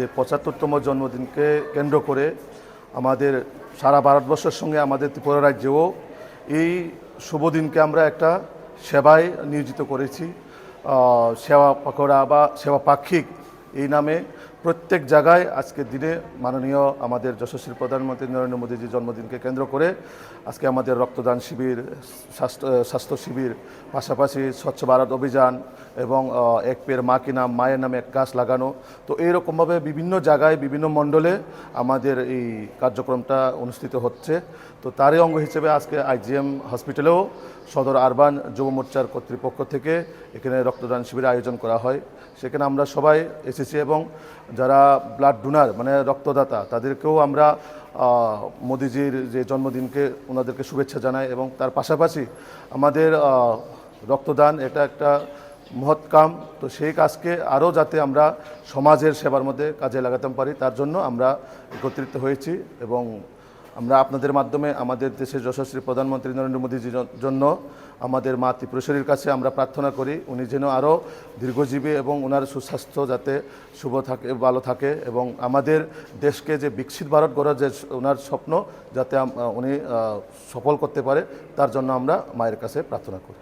যে পঁচাত্তরতম জন্মদিনকে কেন্দ্র করে আমাদের সারা ভারতবর্ষের সঙ্গে আমাদের ত্রিপুরা রাজ্যেও এই শুভ দিনকে আমরা একটা সেবায় নিয়োজিত করেছি। সেবা পাকড়া বা সেবা পাক্ষিক এই নামে প্রত্যেক জায়গায় আজকের দিনে মাননীয় আমাদের যশস্বী প্রধানমন্ত্রী নরেন্দ্র মোদীজির জন্মদিনকে কেন্দ্র করে আজকে আমাদের রক্তদান শিবির, স্বাস্থ্য স্বাস্থ্য শিবির, পাশাপাশি স্বচ্ছ ভারত অভিযান এবং এক পের মা কি নাম, মায়ের নামে এক গাছ লাগানো। তো এইরকমভাবে বিভিন্ন জায়গায়, বিভিন্ন মণ্ডলে আমাদের এই কার্যক্রমটা অনুষ্ঠিত হচ্ছে। তো তারই অঙ্গ হিসেবে আজকে আইজিএম হসপিটালেও সদর আরবান যুব মোর্চার কর্তৃপক্ষ থেকে এখানে রক্তদান শিবির আয়োজন করা হয়। সেখানে আমরা সবাই এসেছি এবং যারা ব্লাড ডোনার মানে রক্তদাতা, তাদেরকেও আমরা মোদিজির যে জন্মদিনকে ওনাদেরকে শুভেচ্ছা জানাই এবং তার পাশাপাশি আমাদের রক্তদান এটা একটা মহৎ কাম। তো সেই কাজকে আরও যাতে আমরা সমাজের সেবার মধ্যে কাজে লাগাতে পারি, তার জন্য আমরা একত্রিত হয়েছি এবং আমরা আপনাদের মাধ্যমে আমাদের দেশের যশস্বী প্রধানমন্ত্রী নরেন্দ্র মোদীজির জন্য আমাদের মা ত্রিপুরেশ্বরীর কাছে আমরা প্রার্থনা করি, উনি যেন আরও দীর্ঘজীবী এবং ওনার সুস্বাস্থ্য যাতে শুভ থাকে, ভালো থাকে এবং আমাদের দেশকে যে বিকশিত ভারত গড়ার যে ওনার স্বপ্ন যাতে উনি সফল করতে পারে, তার জন্য আমরা মায়ের কাছে প্রার্থনা করি।